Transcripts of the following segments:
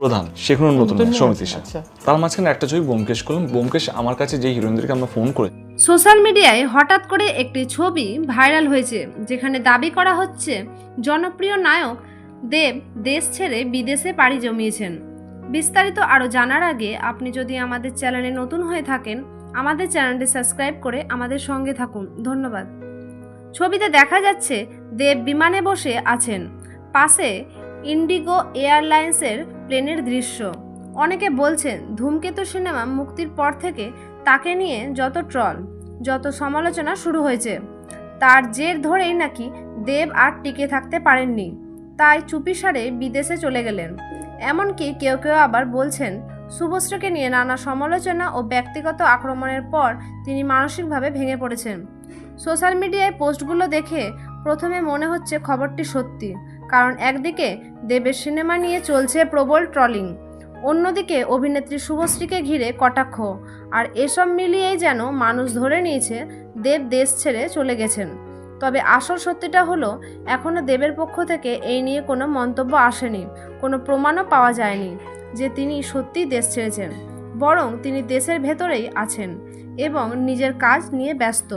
প্রধান সেখানে নতুন সমিতি। আচ্ছা। তার মাঝখানে একটা ছবি বোমকেশ করলাম। বোমকেশ আমার কাছে যে হিরোইনদেরকে আমরা ফোন করে সোশ্যাল মিডিয়ায় হঠাৎ করে একটি ছবি ভাইরাল হয়েছে যেখানে দাবি করা হচ্ছে জনপ্রিয় নায়ক দেব দেশ ছেড়ে বিদেশে পাড়ি জমিয়েছেন। বিস্তারিত আরও জানার আগে আপনি যদি আমাদের চ্যানেলে নতুন হয়ে থাকেন আমাদের চ্যানেলটি সাবস্ক্রাইব করে আমাদের সঙ্গে থাকুন। ধন্যবাদ। ছবিতে দেখা যাচ্ছে দেব বিমানে বসে আছেন। পাশে ইন্ডিগো এয়ারলাইন্সের প্লেনের দৃশ্য। অনেকে বলছেন, ধূমকেতু সিনেমা মুক্তির পর থেকে তাকে নিয়ে যত ট্রল, যত সমালোচনা শুরু হয়েছে, তার জের ধরেই নাকি দেব আর টিকে থাকতে পারেননি। তাই চুপিসারে বিদেশে চলে গেলেন। এমনকি কেউ কেউ আবার বলছেন, শুভশ্রীকে নিয়ে নানা সমালোচনা ও ব্যক্তিগত আক্রমণের পর তিনি মানসিকভাবে ভেঙে পড়েছেন। সোশ্যাল মিডিয়ায় পোস্টগুলো দেখে প্রথমে মনে হচ্ছে খবরটি সত্যি। কারণ একদিকে দেবের সিনেমা নিয়ে চলছে প্রবল ট্রলিং, অন্যদিকে অভিনেত্রী শুভশ্রীকে ঘিরে কটাক্ষ, আর এসব মিলিয়েই যেন মানুষ ধরে নিয়েছে দেব দেশ ছেড়ে চলে গেছেন। তবে আসল সত্যিটা হলো এখনও দেবের পক্ষ থেকে এই নিয়ে কোনো মন্তব্য আসেনি, কোনো প্রমাণও পাওয়া যায়নি যে তিনি সত্যিই দেশ ছেড়েছেন, বরং তিনি দেশের ভেতরেই আছেন এবং নিজের কাজ নিয়ে ব্যস্ত।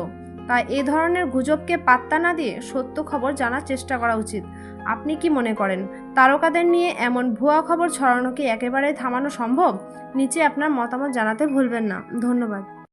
তাই এ ধরনের গুজবকে পাত্তা না দিয়ে সত্য খবর জানার চেষ্টা করা উচিত। আপনি কি মনে করেন, তারকাদের নিয়ে এমন ভুয়া খবর ছড়ানো কি একেবারেই থামানো সম্ভব? নিচে আপনার মতামত জানাতে ভুলবেন না। ধন্যবাদ।